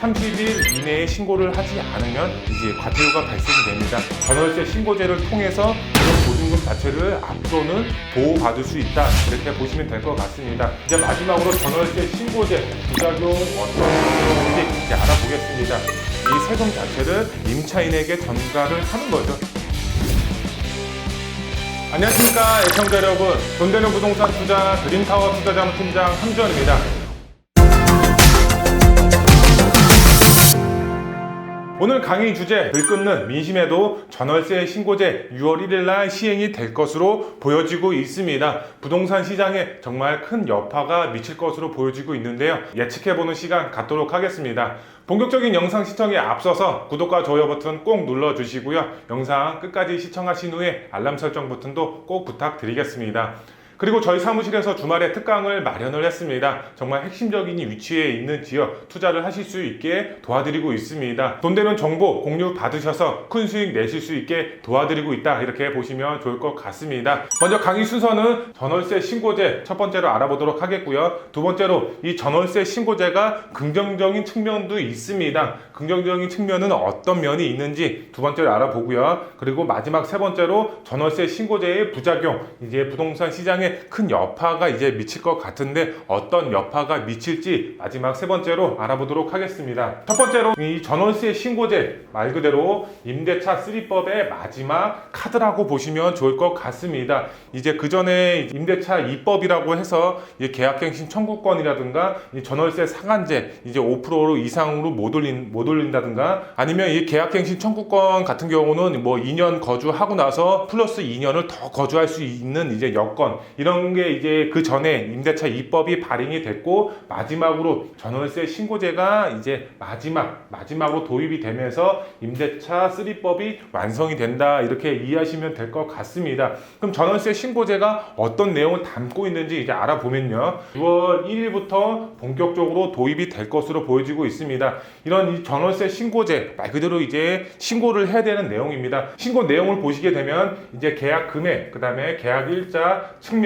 30일 이내에 신고를 하지 않으면 이제 과태료가 발생이 됩니다. 전월세 신고제를 통해서 이런 보증금 자체를 앞으로는 보호받을 수 있다 이렇게 보시면 될 것 같습니다. 이제 마지막으로 전월세 신고제 부작용 어떤 내용인지 이제 알아보겠습니다. 이 세금 자체를 임차인에게 전가를 하는 거죠. 안녕하십니까 애청자 여러분 돈 되는 부동산 투자 드림타워 투자자문 팀장 함주원입니다 오늘 강의 주제 들끓는 민심에도 전월세 신고제 6월 1일 날 시행이 될 것으로 보여지고 있습니다. 부동산 시장에 정말 큰 여파가 미칠 것으로 보여지고 있는데요. 예측해보는 시간 갖도록 하겠습니다. 본격적인 영상 시청에 앞서서 구독과 좋아요 버튼 꼭 눌러주시고요. 영상 끝까지 시청하신 후에 알람 설정 버튼도 꼭 부탁드리겠습니다. 그리고 저희 사무실에서 주말에 특강을 마련을 했습니다. 정말 핵심적인 위치에 있는 지역 투자를 하실 수 있게 도와드리고 있습니다. 돈 되는 정보 공유 받으셔서 큰 수익 내실 수 있게 도와드리고 있다. 이렇게 보시면 좋을 것 같습니다. 먼저 강의 순서는 전월세 신고제 첫 번째로 알아보도록 하겠고요. 두 번째로 이 전월세 신고제가 긍정적인 측면도 있습니다. 긍정적인 측면은 어떤 면이 있는지 두 번째로 알아보고요. 그리고 마지막 세 번째로 전월세 신고제의 부작용, 이제 부동산 시장에 큰 여파가 이제 미칠 것 같은데 어떤 여파가 미칠지 마지막 세 번째로 알아보도록 하겠습니다. 첫 번째로 이 전월세 신고제 말 그대로 임대차 3법의 마지막 카드라고 보시면 좋을 것 같습니다. 이제 그 전에 임대차 2법이라고 해서 이 계약갱신 청구권이라든가 이 전월세 상한제 이제 5% 이상으로 못 올린 못 올린다든가 아니면 이 계약갱신 청구권 같은 경우는 뭐 2년 거주하고 나서 플러스 2년을 더 거주할 수 있는 이제 여건 이런 게 이제 그 전에 임대차 입법이 발행이 됐고 마지막으로 전월세 신고제가 이제 마지막 마지막으로 도입이 되면서 임대차 3법이 완성이 된다 이렇게 이해하시면 될 것 같습니다. 그럼 전월세 신고제가 어떤 내용을 담고 있는지 이제 알아보면요. 6월 1일부터 본격적으로 도입이 될 것으로 보여지고 있습니다. 이런 이 전월세 신고제 말 그대로 이제 신고를 해야 되는 내용입니다. 신고 내용을 보시게 되면 이제 계약 금액, 그다음에 계약 일자 측면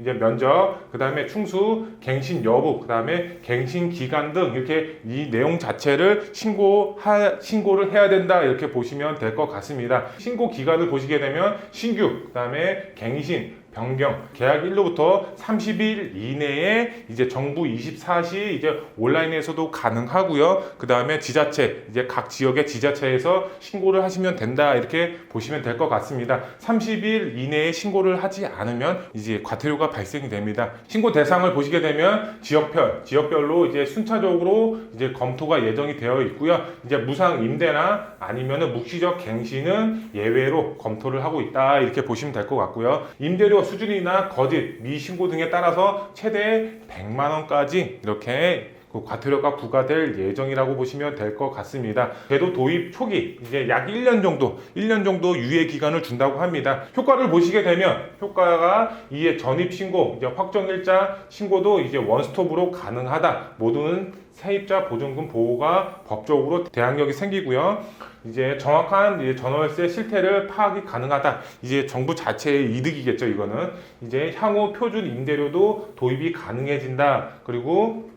이제 면적, 그 다음에 충수, 갱신 여부, 그 다음에 갱신 기간 등 이렇게 이 내용 자체를 신고하, 신고를 해야 된다 이렇게 보시면 될 것 같습니다. 신고 기간을 보시게 되면 신규, 그 다음에 갱신, 변경, 계약 일로부터 30일 이내에 이제 정부 24시 이제 온라인에서도 가능하고요. 그 다음에 지자체, 이제 각 지역의 지자체에서 신고를 하시면 된다 이렇게 보시면 될 것 같습니다. 30일 이내에 신고를 하지 않으면 이제 과태료가 발생이 됩니다. 신고 대상을 보시게 되면 지역별, 지역별로 이제 순차적으로 이제 검토가 예정이 되어 있고요. 이제 무상 임대나 아니면은 묵시적 갱신은 예외로 검토를 하고 있다 이렇게 보시면 될 것 같고요. 임대료 수준이나 거짓, 미신고 등에 따라서 최대 100만 원까지 이렇게 그 과태료가 부과될 예정이라고 보시면 될 것 같습니다. 궤도 도입 초기 이제 약 1년 정도, 1년 정도 유예 기간을 준다고 합니다. 효과를 보시게 되면 효과가 이에 전입 신고, 이제 확정 일자 신고도 이제 원스톱으로 가능하다. 모든 세입자 보증금 보호가 법적으로 대항력이 생기고요. 이제 정확한 이제 전월세 실태를 파악이 가능하다. 이제 정부 자체의 이득이겠죠, 이거는. 이제 향후 표준 임대료도 도입이 가능해진다. 그리고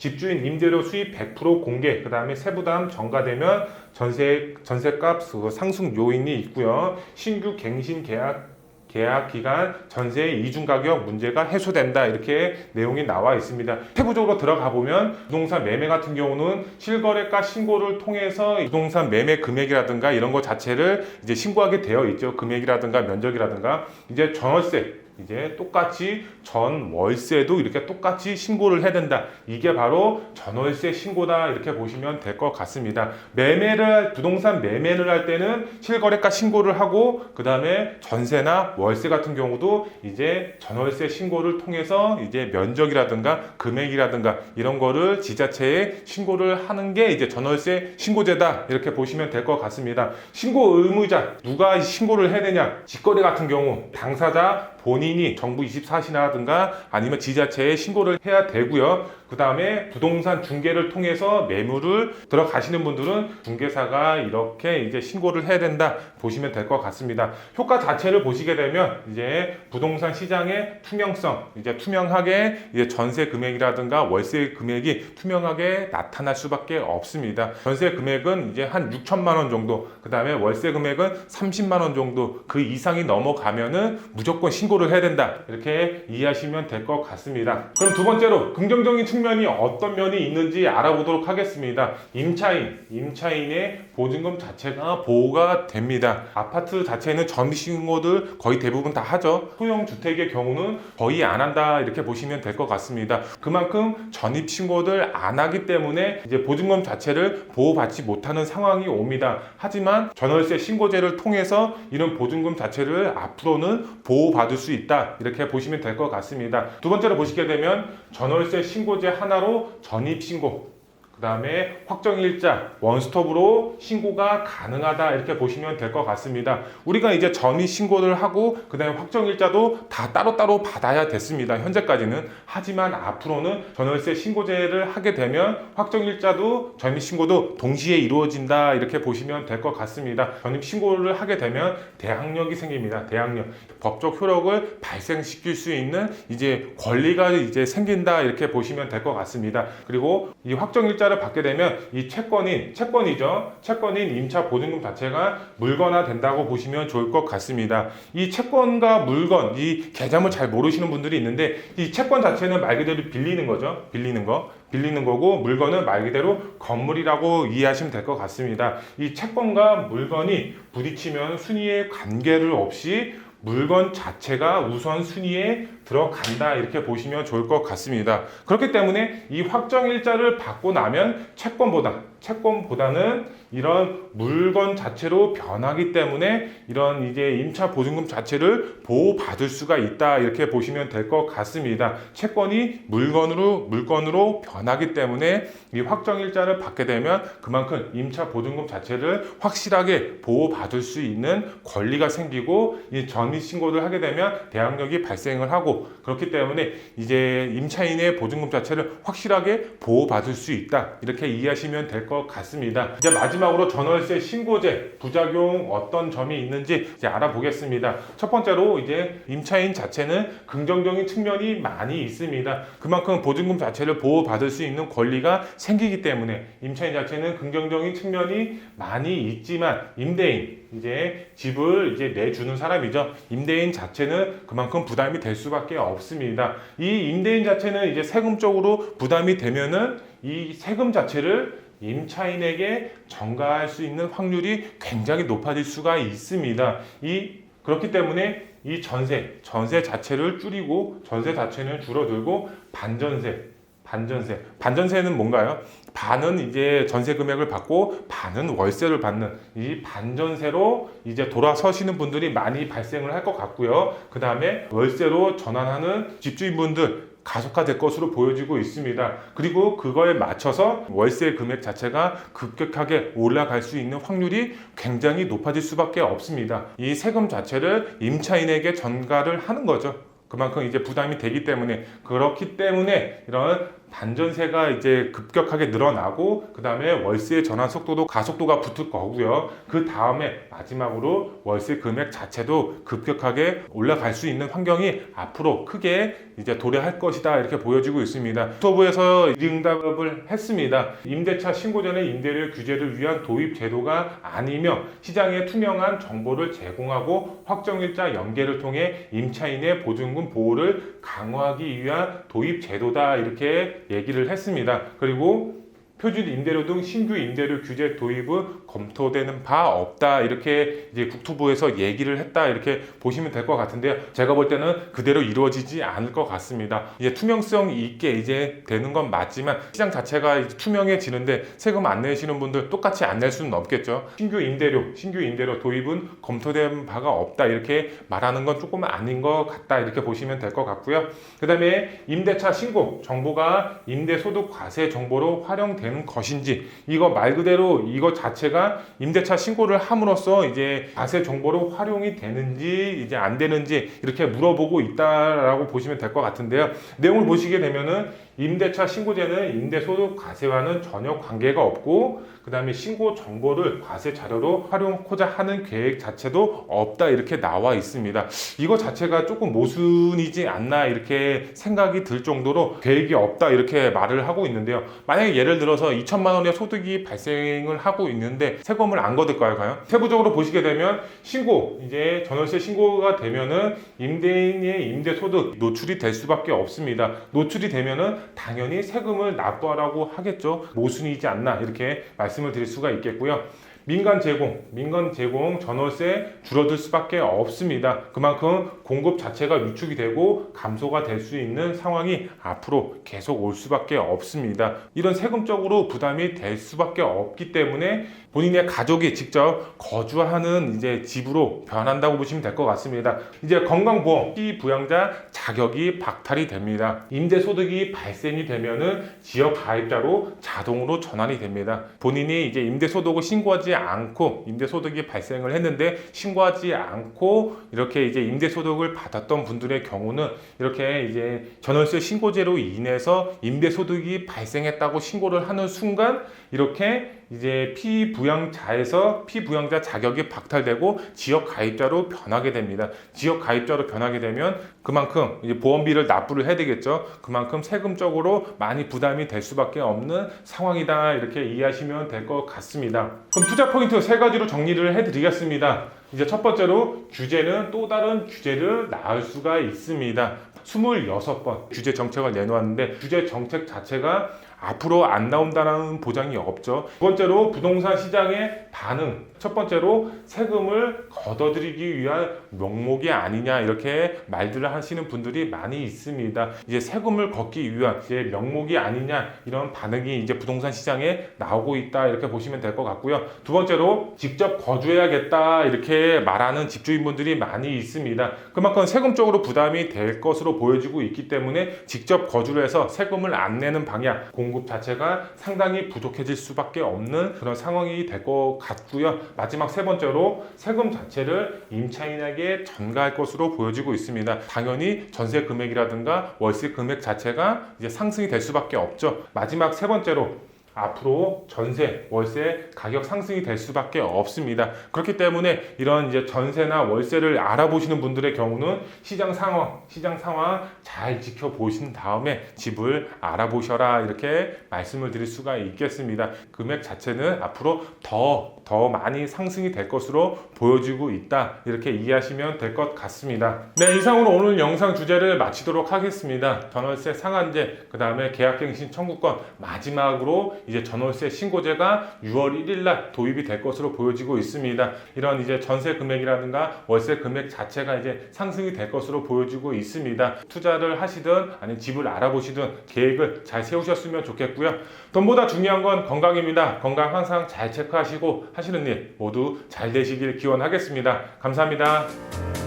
집주인 임대료 수입 100% 공개, 그 다음에 세부담 전가되면 전세, 전세값 그 상승 요인이 있고요. 신규 갱신 계약 계약 기간 전세의 이중 가격 문제가 해소된다 이렇게 내용이 나와 있습니다. 세부적으로 들어가 보면 부동산 매매 같은 경우는 실거래가 신고를 통해서 부동산 매매 금액이라든가 이런 것 자체를 이제 신고하게 되어 있죠. 금액이라든가 면적이라든가 이제 전월세 이제 똑같이 전 월세도 이렇게 똑같이 신고를 해야 된다. 이게 바로 전월세 신고다 이렇게 보시면 될 것 같습니다. 매매를 할- 부동산 매매를 할 때는 실거래가 신고를 하고 그 다음에 전세나 월세 같은 경우도 이제 전월세 신고를 통해서 이제 면적이라든가 금액이라든가 이런 거를 지자체에 신고를 하는 게 이제 전월세 신고제다 이렇게 보시면 될 것 같습니다. 신고 의무자 누가 신고를 해야 되냐? 직거래 같은 경우 당사자 본인이 정부 24시라든가 아니면 지자체에 신고를 해야 되고요. 그 다음에 부동산 중개를 통해서 매물을 들어가시는 분들은 중개사가 이렇게 이제 신고를 해야 된다 보시면 될 것 같습니다. 효과 자체를 보시게 되면 이제 부동산 시장의 투명성, 이제 투명하게 이제 전세 금액이라든가 월세 금액이 투명하게 나타날 수밖에 없습니다. 전세 금액은 이제 한 6천만 원 정도, 그 다음에 월세 금액은 30만 원 정도 그 이상이 넘어가면은 무조건 신고를 해야 된다 이렇게 이해하시면 될 것 같습니다. 그럼 두 번째로 긍정적인 측면 이 어떤 면이 있는지 알아보도록 하겠습니다. 임차인, 임차인의 보증금 자체가 보호가 됩니다. 아파트 자체는 전입 신고들 거의 대부분 다 하죠. 소형 주택의 경우는 거의 안 한다 이렇게 보시면 될 것 같습니다. 그만큼 전입 신고들 안 하기 때문에 이제 보증금 자체를 보호받지 못하는 상황이 옵니다. 하지만 전월세 신고제를 통해서 이런 보증금 자체를 앞으로는 보호받을 수 있다 이렇게 보시면 될 것 같습니다. 두 번째로 보시게 되면 전월세 신고제 하나로 전입 신고 그 다음에 확정일자 원스톱으로 신고가 가능하다 이렇게 보시면 될 것 같습니다. 우리가 이제 전입 신고를 하고 그 다음에 확정일자도 다 따로따로 받아야 됐습니다. 현재까지는. 하지만 앞으로는 전월세 신고제를 하게 되면 확정일자도 전입 신고도 동시에 이루어진다 이렇게 보시면 될 것 같습니다. 전입 신고를 하게 되면 대항력이 생깁니다. 대항력. 법적 효력을 발생시킬 수 있는 이제 권리가 이제 생긴다 이렇게 보시면 될 것 같습니다. 그리고 이 확정일 자를 받게 되면 이 채권인 채권이죠. 채권인 임차 보증금 자체가 물건화 된다고 보시면 좋을 것 같습니다. 이 채권과 물건 이 계좌물 잘 모르시는 분들이 있는데 이 채권 자체는 말 그대로 빌리는 거죠. 빌리는 거. 빌리는 거고 물건은 말 그대로 건물이라고 이해하시면 될 것 같습니다. 이 채권과 물건이 부딪히면 순위의 관계를 없이 물건 자체가 우선 순위에 들어간다 이렇게 보시면 좋을 것 같습니다. 그렇기 때문에 이 확정 일자를 받고 나면 채권보다 채권보다는 이런 물건 자체로 변하기 때문에 이런 이제 임차 보증금 자체를 보호받을 수가 있다 이렇게 보시면 될 것 같습니다. 채권이 물건으로 물건으로 변하기 때문에 이 확정일자를 받게 되면 그만큼 임차 보증금 자체를 확실하게 보호받을 수 있는 권리가 생기고 이 전입 신고를 하게 되면 대항력이 발생을 하고 그렇기 때문에 이제 임차인의 보증금 자체를 확실하게 보호받을 수 있다 이렇게 이해하시면 될 것 같습니다. 이제 마지막 으로 전월세 신고제 부작용 어떤 점이 있는지 이제 알아보겠습니다. 첫 번째로 이제 임차인 자체는 긍정적인 측면이 많이 있습니다. 그만큼 보증금 자체를 보호받을 수 있는 권리가 생기기 때문에 임차인 자체는 긍정적인 측면이 많이 있지만 임대인 이제 집을 이제 내주는 사람이죠. 임대인 자체는 그만큼 부담이 될 수밖에 없습니다. 이 임대인 자체는 이제 세금적으로 부담이 되면은 이 세금 자체를 임차인에게 전가할 수 있는 확률이 굉장히 높아질 수가 있습니다. 이 그렇기 때문에 이 전세, 전세 자체를 줄이고 전세 자체는 줄어들고 반전세, 반전세. 반전세는 뭔가요? 반은 이제 전세 금액을 받고 반은 월세를 받는 이 반전세로 이제 돌아서시는 분들이 많이 발생을 할 것 같고요. 그 다음에 월세로 전환하는 집주인분들 가속화될 것으로 보여지고 있습니다. 그리고 그거에 맞춰서 월세 금액 자체가 급격하게 올라갈 수 있는 확률이 굉장히 높아질 수밖에 없습니다. 이 세금 자체를 임차인에게 전가를 하는 거죠. 그만큼 이제 부담이 되기 때문에 그렇기 때문에 이런 반전세가 이제 급격하게 늘어나고 그 다음에 월세 전환 속도도 가속도가 붙을 거고요. 그 다음에 마지막으로 월세 금액 자체도 급격하게 올라갈 수 있는 환경이 앞으로 크게 이제 도래할 것이다 이렇게 보여지고 있습니다. 유튜브에서 응답을 했습니다. 임대차 신고 전에 임대료 규제를 위한 도입 제도가 아니며 시장에 투명한 정보를 제공하고 확정일자 연계를 통해 임차인의 보증금 보호를 강화하기 위한 도입 제도다 이렇게 얘기를 했습니다. 그리고 표준 임대료 등 신규 임대료 규제 도입은 검토되는 바 없다 이렇게 이제 국토부에서 얘기를 했다 이렇게 보시면 될 것 같은데요. 제가 볼 때는 그대로 이루어지지 않을 것 같습니다. 이제 투명성 있게 이제 되는 건 맞지만 시장 자체가 투명해지는데 세금 안 내시는 분들 똑같이 안 낼 수는 없겠죠. 신규 임대료, 신규 임대료 도입은 검토된 바가 없다 이렇게 말하는 건 조금 아닌 것 같다 이렇게 보시면 될 것 같고요. 그다음에 임대차 신고 정보가 임대소득 과세 정보로 활용되는 되는 것인지 이거 말 그대로 이거 자체가 임대차 신고를 함으로써 이제 과세 정보로 활용이 되는지 이제 안 되는지 이렇게 물어보고 있다라고 보시면 될 것 같은데요. 내용을 보시게 되면은 임대차 신고제는 임대소득 과세와는 전혀 관계가 없고 그 다음에 신고 정보를 과세 자료로 활용하고자 하는 계획 자체도 없다 이렇게 나와 있습니다. 이거 자체가 조금 모순이지 않나 이렇게 생각이 들 정도로 계획이 없다 이렇게 말을 하고 있는데요. 만약에 예를 들어서 2천만 원의 소득이 발생을 하고 있는데 세금을 안 거둘까요, 과연? 세부적으로 보시게 되면 신고 이제 전월세 신고가 되면은 임대인의 임대 소득 노출이 될 수밖에 없습니다. 노출이 되면은 당연히 세금을 납부하라고 하겠죠. 모순이지 않나 이렇게 말씀을 드릴 수가 있겠고요. 민간 제공, 민간 제공 전월세 줄어들 수밖에 없습니다. 그만큼 공급 자체가 위축이 되고 감소가 될 수 있는 상황이 앞으로 계속 올 수밖에 없습니다. 이런 세금적으로 부담이 될 수밖에 없기 때문에 본인의 가족이 직접 거주하는 이제 집으로 변한다고 보시면 될 것 같습니다. 이제 건강보험 피부양자 자격이 박탈이 됩니다. 임대 소득이 발생이 되면은 지역 가입자로 자동으로 전환이 됩니다. 본인이 이제 임대 소득을 신고하지 않고 임대 소득이 발생을 했는데 신고하지 않고 이렇게 이제 임대 소득을 받았던 분들의 경우는 이렇게 이제 전월세 신고제로 인해서 임대 소득이 발생했다고 신고를 하는 순간 이렇게 이제 피부양자에서 피부양자 자격이 박탈되고 지역 가입자로 변하게 됩니다. 지역 가입자로 변하게 되면 그만큼 이제 보험비를 납부를 해야 되겠죠. 그만큼 세금적으로 많이 부담이 될 수밖에 없는 상황이다 이렇게 이해하시면 될 것 같습니다. 그럼 투자 포인트 세 가지로 정리를 해드리겠습니다. 이제 첫 번째로 규제는 또 다른 규제를 낳을 수가 있습니다. 26번 규제 정책을 내놓았는데 규제 정책 자체가 앞으로 안 나온다는 보장이 없죠. 두 번째로 부동산 시장의 반응. 첫 번째로 세금을 걷어들이기 위한 명목이 아니냐 이렇게 말들을 하시는 분들이 많이 있습니다. 이제 세금을 걷기 위한 이제 명목이 아니냐 이런 반응이 이제 부동산 시장에 나오고 있다 이렇게 보시면 될 것 같고요. 두 번째로 직접 거주해야겠다 이렇게 말하는 집주인분들이 많이 있습니다. 그만큼 세금적으로 부담이 될 것으로 보여지고 있기 때문에 직접 거주를 해서 세금을 안 내는 방향 공급 자체가 상당히 부족해질 수밖에 없는 그런 상황이 될 것 같고요. 마지막 세 번째로 세금 자체를 임차인에게 전가할 것으로 보여지고 있습니다. 당연히 전세 금액이라든가 월세 금액 자체가 이제 상승이 될 수밖에 없죠. 마지막 세 번째로 앞으로 전세, 월세 가격 상승이 될 수밖에 없습니다. 그렇기 때문에 이런 이제 전세나 월세를 알아보시는 분들의 경우는 시장 상황, 시장 상황 잘 지켜보신 다음에 집을 알아보셔라 이렇게 말씀을 드릴 수가 있겠습니다. 금액 자체는 앞으로 더, 더 많이 상승이 될 것으로 보여지고 있다. 이렇게 이해하시면 될 것 같습니다. 네, 이상으로 오늘 영상 주제를 마치도록 하겠습니다. 전월세 상한제, 그 다음에 계약갱신 청구권, 마지막으로 이제 전월세 신고제가 6월 1일 날 도입이 될 것으로 보여지고 있습니다. 이런 이제 전세 금액이라든가 월세 금액 자체가 이제 상승이 될 것으로 보여지고 있습니다. 투자를 하시든 아니면 집을 알아보시든 계획을 잘 세우셨으면 좋겠고요. 돈보다 중요한 건 건강입니다. 건강 항상 잘 체크하시고 하시는 일 모두 잘 되시길 기원하겠습니다. 감사합니다.